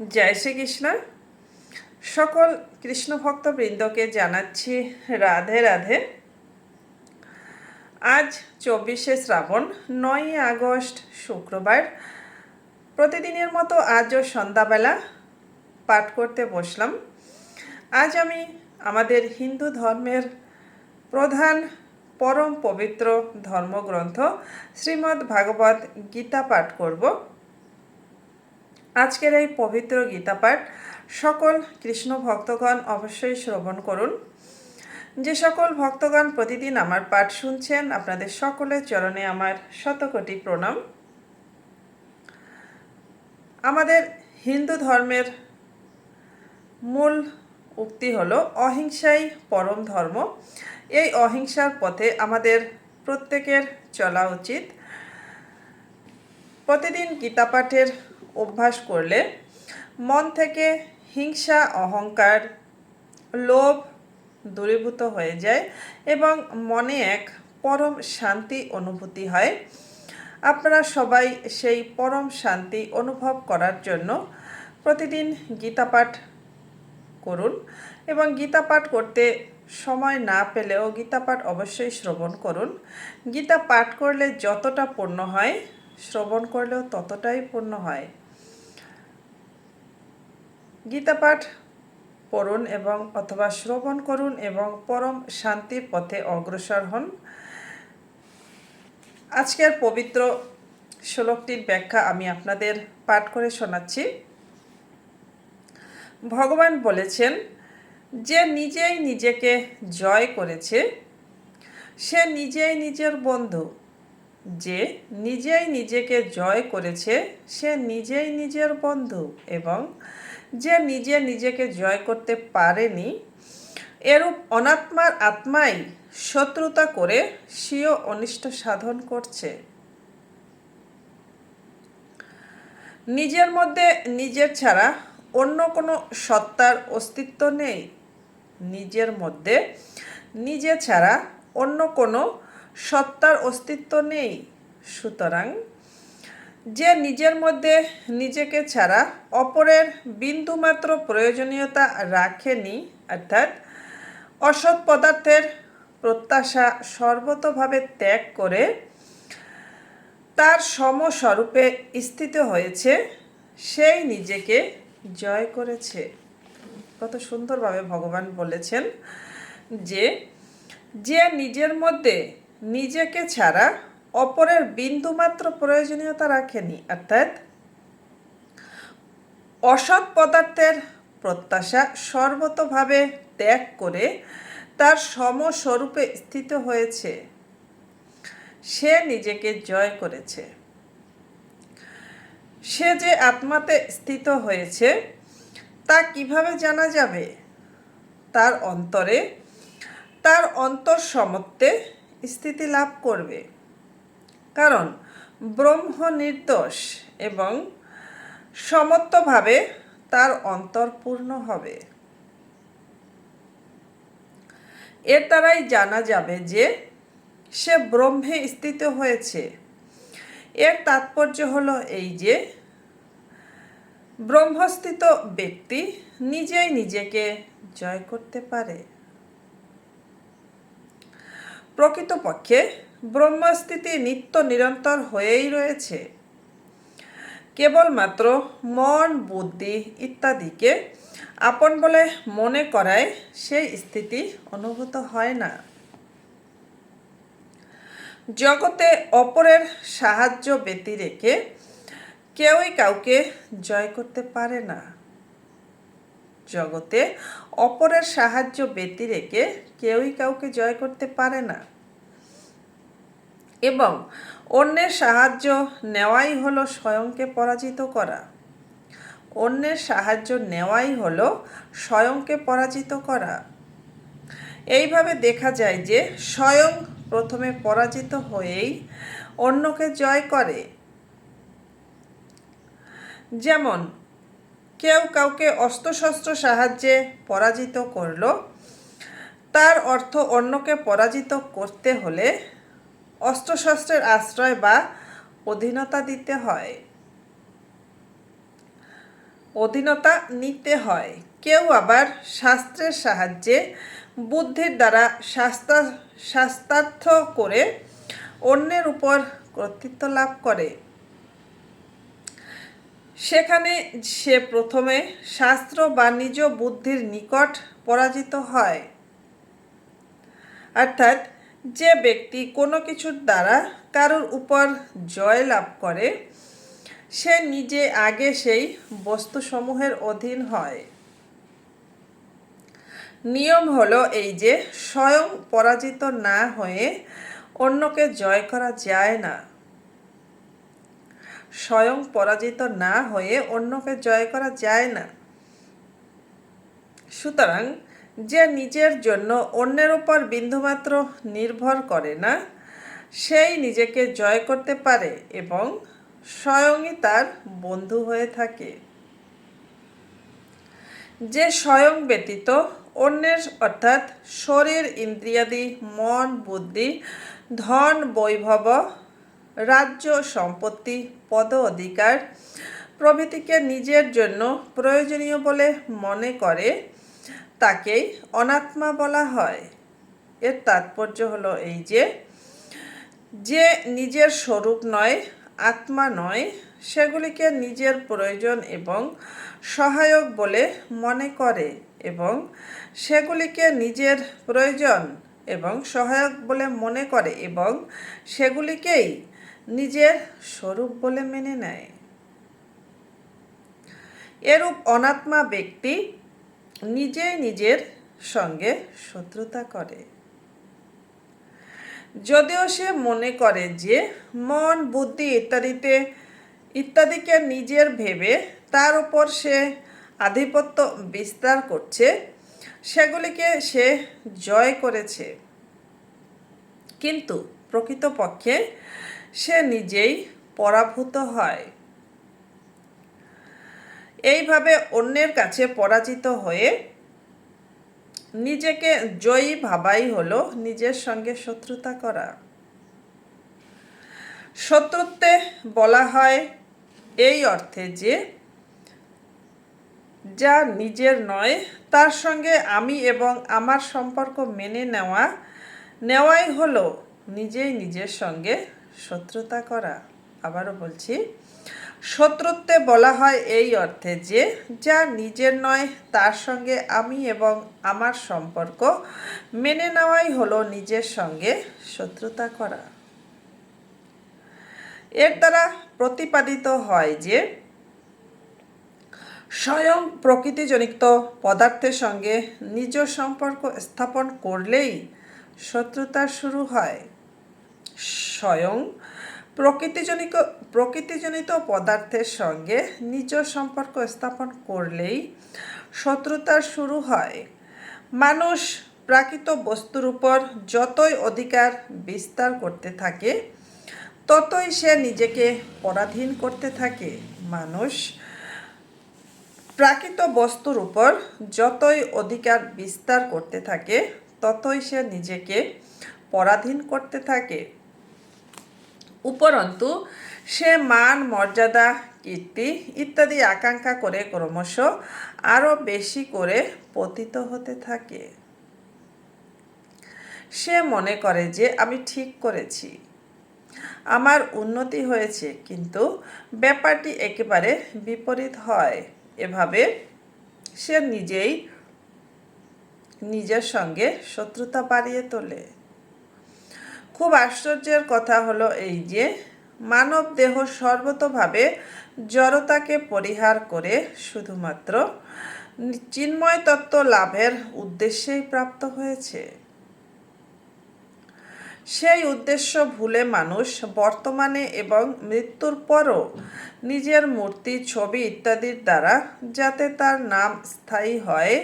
জয় শ্রীকৃষ্ণ। সকল কৃষ্ণ ভক্তবৃন্দকে জানাচ্ছি রাধে রাধে। আজ চব্বিশে শ্রাবণ, নয়ই আগস্ট, শুক্রবার। প্রতিদিনের মতো আজও সন্ধ্যাবেলা পাঠ করতে বসলাম। আজ আমি আমাদের হিন্দু ধর্মের প্রধান পরম পবিত্র ধর্মগ্রন্থ শ্রীমদ্ ভাগবত গীতা পাঠ করব। আজকের এই পবিত্র গীতাপাঠ সকল কৃষ্ণ ভক্তগণ অবশ্যই শ্রবণ করুন। যে সকল ভক্তগণ প্রতিদিন আমার পাঠ শুনছেন, আপনাদের সকলের চরণে আমার শতকোটি প্রণাম। আমাদের হিন্দু ধর্মের মূল উক্তি হলো, অহিংসাই পরম ধর্ম। এই অহিংসার পথে আমাদের প্রত্যেকের চলা উচিত। প্রতিদিন গীতা পাঠের অভ্যাস করলে মন থেকে হিংসা, অহংকার, লোভ দূরীভূত হয়ে যায় এবং মনে এক পরম শান্তি অনুভূতি হয়। আপনারা সবাই সেই পরম শান্তি অনুভব করার জন্য প্রতিদিন গীতা পাঠ করুন এবং গীতা পাঠ করতে সময় না পেলেও গীতা পাঠ অবশ্যই শ্রবণ করুন। গীতা পাঠ করলে যতটা পূর্ণ হয়, শ্রবণ করলেও ততটাই পূর্ণ হয়। গীতা পাঠ পড়ুন এবং অথবা শ্রবণ করুন এবং পরম শান্তির পথে অগ্রসর হন। আজকের পবিত্র শ্লোকটির ব্যাখ্যা আমি আপনাদের পাঠ করে শোনাচ্ছি। ভগবান বলেছেন, যে নিজেই নিজেকে জয় করেছে, সে নিজেই নিজের বন্ধু। যে নিজেই নিজেকে জয় করেছে, সে নিজেই নিজের বন্ধু এবং যে নিজে নিজেকে জয় করতে পারেনি, এরূপ অনাত্মার আত্মাই শত্রুতা করে স্বীয় অনিষ্ট সাধন করছে। নিজের মধ্যে নিজের ছাড়া অন্য কোনো সত্তার অস্তিত্ব নেই। নিজের মধ্যে নিজে ছাড়া অন্য কোনো সত্তার অস্তিত্ব নেই। সুতরাং যে নিজের মধ্যে নিজেকে ছাড়া অপরের বিন্দুমাত্র প্রয়োজনীয়তা রাখেনি, অর্থাৎ অসৎ পদার্থের প্রত্যাশা সর্বতভাবে ত্যাগ করে তার সমস্বরূপে স্থিত হয়েছে, সেই নিজেকে জয় করেছে। কত সুন্দরভাবে ভগবান বলেছেন যে যে নিজের মধ্যে নিজেকে ছাড়া অপরের বিন্দুমাত্র প্রয়োজনীয়তা রাখেনি, অর্থাৎ অসৎ পদার্থের প্রত্যাশা সর্বতভাবে ত্যাগ করে তার সমস্বরূপে স্থিত হয়েছে। সে নিজেকে জয় করেছে। সে যে আত্মাতে স্থিত হয়েছে, তা কীভাবে জানা যাবে? তার অন্তরে, তার অন্তর সমত্বে স্থিতি লাভ করবে। কারণ ব্রহ্ম নির্দোষ এবং সমত্বভাবে তার অন্তর পূর্ণ হবে। এর দ্বারাই জানা যাবে যে সে ব্রহ্মে স্থিত হয়েছে। এর তাৎপর্য হলো এই যে, ব্রহ্মস্থিত ব্যক্তি নিজেই নিজেকে জয় করতে পারে। প্রকৃতপক্ষে ব্রহ্মস্থিতি নিত্য নিরন্তর হয়েই রয়েছে। কেবলমাত্র মন, বুদ্ধি ইত্যাদিকে আপন বলে মনে করায় সেই স্থিতি অনুভূত হয় না। জগতে অপরের সাহায্য ব্যতি রেখে কেউই কাউকে জয় করতে পারে না। জগতে অপরের সাহায্য ব্যতি রেখে কেউই কাউকে জয় করতে পারে না। এবং অন্যের সাহায্য নেওয়াই হলো স্বয়ংকে পরাজিত করা। অন্যের সাহায্য নেওয়াই হলো স্বয়ংকে পরাজিত করা। এইভাবে দেখা যায় যে স্বয়ং প্রথমে পরাজিত হয়েই অন্যকে জয় করে। যেমন, কেউ কাউকে অস্ত্রশস্ত্র সাহায্যে পরাজিত করল, তার অর্থ অন্যকে পরাজিত করতে হলে অস্ত্রশস্ত্রের আশ্রয় বা অধীনতা দিতে হয়। অধীনতা নিতে হয়। কেউ আবার শাস্ত্রের সাহায্যে বুদ্ধির দ্বারা শাস্তা, শাস্তার্থ করে অন্যের উপর কর্তৃত্ব লাভ করে। সেখানে সে প্রথমে শাস্ত্র বা নিজ বুদ্ধির নিকট পরাজিত হয়। অর্থাৎ যে ব্যক্তি কোনো কিছুর দ্বারা কারোর উপর জয় লাভ করে, সে নিজে আগে সেই বস্তুসমূহের অধীন হয়। নিয়ম হলো এই যে, স্বয়ং পরাজিত না হয়ে অন্যকে জয় করা যায় না। স্বয়ং পরাজিত না হয়ে অন্যকে জয় করা যায় না। সুতরাং যে নিজের জন্য অন্যের উপর বিন্দুমাত্র নির্ভর করে না, সেই নিজেকে জয় করতে পারে এবং স্বয়ংই তার বন্ধু হয়ে থাকে। যে স্বয়ং ব্যতীত অন্যের, অর্থাৎ শরীর, ইন্দ্রিয়াদি, মন, বুদ্ধি, ধন, বৈভব, রাজ্য, সম্পত্তি, পদ, অধিকার প্রভৃতিকে নিজের জন্য প্রয়োজনীয় বলে মনে করে তাকেই অনাত্মা বলা হয়। এর তাৎপর্য হলো এই যে যে নিজের স্বরূপ নয়, আত্মা নয়, সেগুলিকে নিজের প্রয়োজন এবং সহায়ক বলে মনে করে এবং সেগুলিকে নিজের প্রয়োজন এবং সহায়ক বলে মনে করে এবং সেগুলিকেই নিজের স্বরূপ বলে মেনে নেয়। এরূপ অনাত্মা ব্যক্তি নিজেই নিজের সঙ্গে শত্রুতা করে। যদিও সে মনে করে যে মন, বুদ্ধি ইত্যাদিতে, ইত্যাদিকে নিজের ভেবে তার উপর সে আধিপত্য বিস্তার করছে, সেগুলিকে সে জয় করেছে। কিন্তু প্রকৃতপক্ষে সে নিজেই পরাভূত হয়। এইভাবে অন্যের কাছে পরাজিত হয়ে নিজেকে জয়ী ভাবাই হলো নিজের সঙ্গে শত্রুতা করা। শত্রুত্বে বলা হয় এই অর্থে যে, যা নিজের নয়, তার সঙ্গে আমি এবং আমার সম্পর্ক মেনে নেওয়া, নেওয়াই হলো নিজেই নিজের সঙ্গে শত্রুতা করা। আবারও বলছি শত্রুত্বে বলা হয় এই অর্থে যে, যা নিজের নয়, তার সঙ্গে আমি এবং আমার সম্পর্ক মেনে নেওয়াই হলো নিজের সঙ্গে শত্রুতা করা। এর দ্বারা প্রতিপাদিত হয় যে, স্বয়ং প্রকৃতিজনিত পদার্থের সঙ্গে নিজ সম্পর্ক স্থাপন করলেই শত্রুতা শুরু হয়। স্বয়ং প্রকৃতিজনিত প্রকৃতিজনিত পদার্থের সঙ্গে নিজ সম্পর্ক স্থাপন করলেই শত্রুতা শুরু হয়। মানুষ প্রাকৃত বস্তুর উপর যতই অধিকার বিস্তার করতে থাকে, ততই সে নিজেকে পরাধীন করতে থাকে। মানুষ প্রাকৃত বস্তুর উপর যতই অধিকার বিস্তার করতে থাকে, ততই সে নিজেকে পরাধীন করতে থাকে। উপরন্তু, সে মান, মর্যাদা, কীর্তি ইত্যাদি আকাঙ্ক্ষা করে ক্রমশ আরও বেশি করে পতিত হতে থাকে। সে মনে করে যে আমি ঠিক করেছি, আমার উন্নতি হয়েছে, কিন্তু ব্যাপারটি একেবারে বিপরীত হয়। এভাবে সে নিজেই নিজের সঙ্গে শত্রুতা বাড়িয়ে তোলে। খুব আশ্চর্যের কথা হলো এই যে মানব দেহ সর্বতভাবে জড়তাকে পরিহার করে শুধুমাত্র চিন্ময় তত্ত্ব লাভের উদ্দেশ্যেই প্রাপ্ত হয়েছে। সেই উদ্দেশ্য ভুলে মানুষ বর্তমানে এবং মৃত্যুর পরও নিজের মূর্তি, ছবি ইত্যাদির দ্বারা যাতে তার নাম স্থায়ী হয়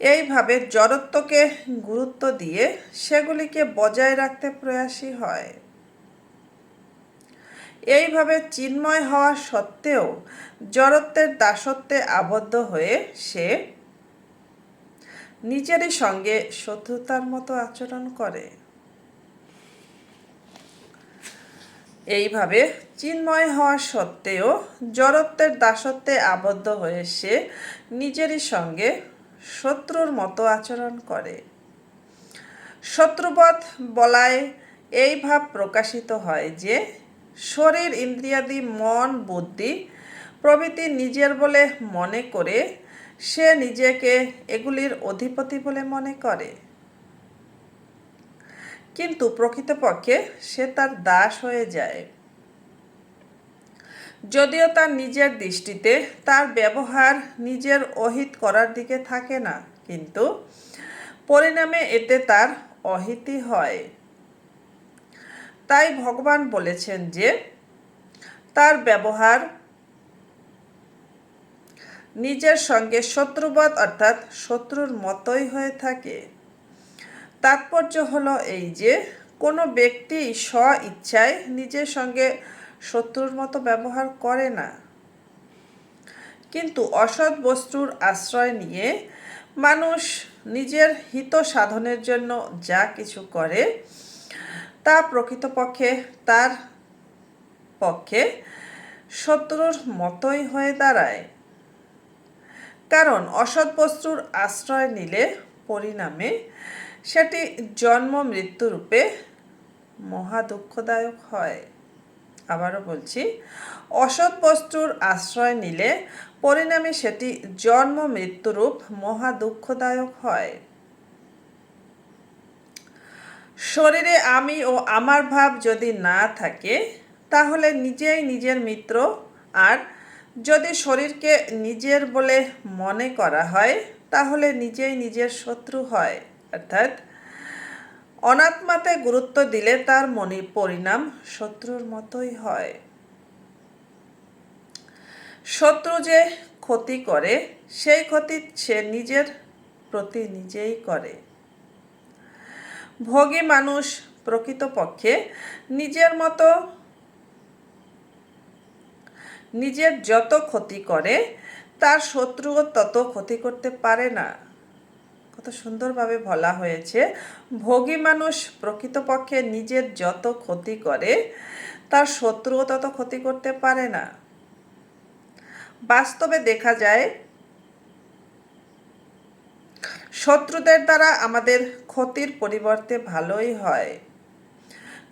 এইভাবে জড়ত্বকে গুরুত্ব দিয়ে সেগুলিকে বজায় রাখতে প্রয়াসী হয়। এইভাবে চিন্ময় হওয়া সত্ত্বেও জড়ত্বের দাসত্বে আবদ্ধ হয়ে সে নিজেরই সঙ্গে শত্রুতার মতো আচরণ করে। এইভাবে চিন্ময় হওয়া সত্ত্বেও জড়ত্বের দাসত্বে আবদ্ধ হয়ে সে নিজেরই সঙ্গে শত্রুর মতো আচরণ করে। শত্রুবধ বলায় এই ভাব প্রকাশিত হয় যে, শরীর, ইন্দ্রিয়াদি, মন, বুদ্ধি প্রভৃতি নিজের বলে মনে করে সে নিজেকে এগুলির অধিপতি বলে মনে করে। কিন্তু প্রকৃতপক্ষে সে তার দাস হয়ে যায়। যদিও তার নিজের দৃষ্টিতে তার ব্যবহার নিজের অহিত করার দিকে থাকে না, কিন্তু পরিণামে এতে তার অহিতি হয়। তাই ভগবান বলেছেন যে তার ব্যবহার নিজের সঙ্গে শত্রুবধ অর্থাৎ শত্রুর মতোই হয়ে থাকে। তাৎপর্য হলো এই যে কোনো ব্যক্তি স্ব ইচ্ছায় নিজের সঙ্গে শত্রুর মতো ব্যবহার করে না। কিন্তু অসৎ বস্তুর আশ্রয় নিয়ে মানুষ নিজের হিত সাধনের জন্য যা কিছু করে, তা প্রকৃতপক্ষে, তার পক্ষে শত্রুর মতোই হয়ে দাঁড়ায়। কারণ অসৎ বস্তুর আশ্রয় নিলে পরিণামে সেটি জন্ম মৃত্যুরূপে মহা দুঃখদায়ক হয়। আবারও বলছি, অসৎ বস্তুর আশ্রয় নিলে পরিণামে সেটি জন্ম মৃত্যুরূপ মহা দুঃখদায়ক হয়। শরীরে আমি ও আমার ভাব যদি না থাকে, তাহলে নিজেই নিজের মিত্র। আর যদি শরীরকে নিজের বলে মনে করা হয়, তাহলে নিজেই নিজের শত্রু হয়, অর্থাৎ অনাত্মাতে গুরুত্ব দিলে তার মনে পরিণাম শত্রুর মতোই হয়। শত্রু যে ক্ষতি করে, সেই ক্ষতি সে নিজের প্রতি নিজেই করে। ভোগী মানুষ প্রকৃতপক্ষে নিজের মতো, নিজের যত ক্ষতি করে, তার শত্রুও তত ক্ষতি করতে পারে না। কত সুন্দরভাবে বলা হয়েছে, ভোগী মানুষ প্রকৃতপক্ষে নিজের যত ক্ষতি করে, তার শত্রুও তত ক্ষতি করতে পারে না। বাস্তবে দেখা যায়, শত্রুদের দ্বারা আমাদের ক্ষতির পরিবর্তে ভালোই হয়।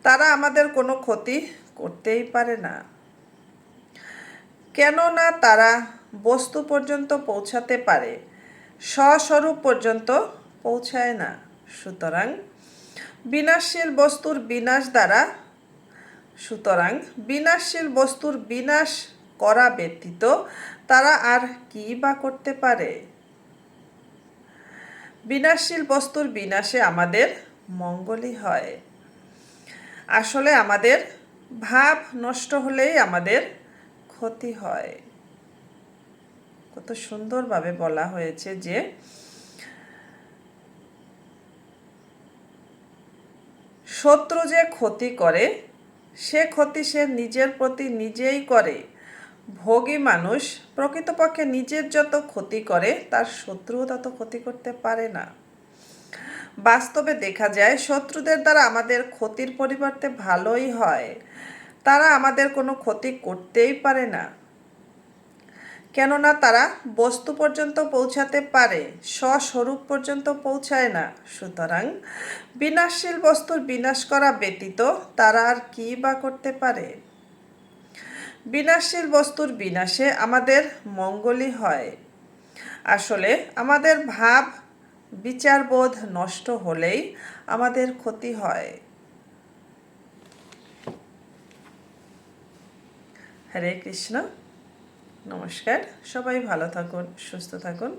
তারা আমাদের কোনো ক্ষতি করতেই পারে না। কেননা তারা বস্তু পর্যন্ত পৌঁছাতে পারে। স্বস্বরূপ পর্যন্ত পৌঁছায় না। সুতরাং বিনাশশীল বস্তুর বিনাশ দ্বারা, সুতরাং বিনাশশীল বস্তুর বিনাশ করা ব্যতীত তারা আর কি বা করতে পারে? বিনাশশীল বস্তুর বিনাশে আমাদের মঙ্গলই হয়। আসলে আমাদের ভাব নষ্ট হলেই আমাদের ক্ষতি হয়। কত সুন্দরভাবে বলা হয়েছে যে শত্রু যে ক্ষতি করে, সে ক্ষতি সে নিজের প্রতি নিজেই করে। ভোগী মানুষ প্রকৃতপক্ষে নিজের যত ক্ষতি করে, তার শত্রুও তত ক্ষতি করতে পারে না। বাস্তবে দেখা যায়, শত্রুদের দ্বারা আমাদের ক্ষতির পরিবর্তে ভালোই হয়। তারা আমাদের কোনো ক্ষতি করতেই পারে না। কেননা তারা বস্তু পর্যন্ত পৌঁছাতে পারে, স্বস্বরূপ পর্যন্ত পৌঁছায় না। সুতরাং বিনাশশীল বস্তুর বিনাশ করা ব্যতীত তারা আর কি বা করতে পারে? বিনাশশীল বস্তুর বিনাশে আমাদের মঙ্গলই হয়। আসলে আমাদের ভাব, বিচারবোধ নষ্ট হলেই আমাদের ক্ষতি হয়। হরে কৃষ্ণ। নমস্কার সবাই ভালো থাকুন সুস্থ থাকুন।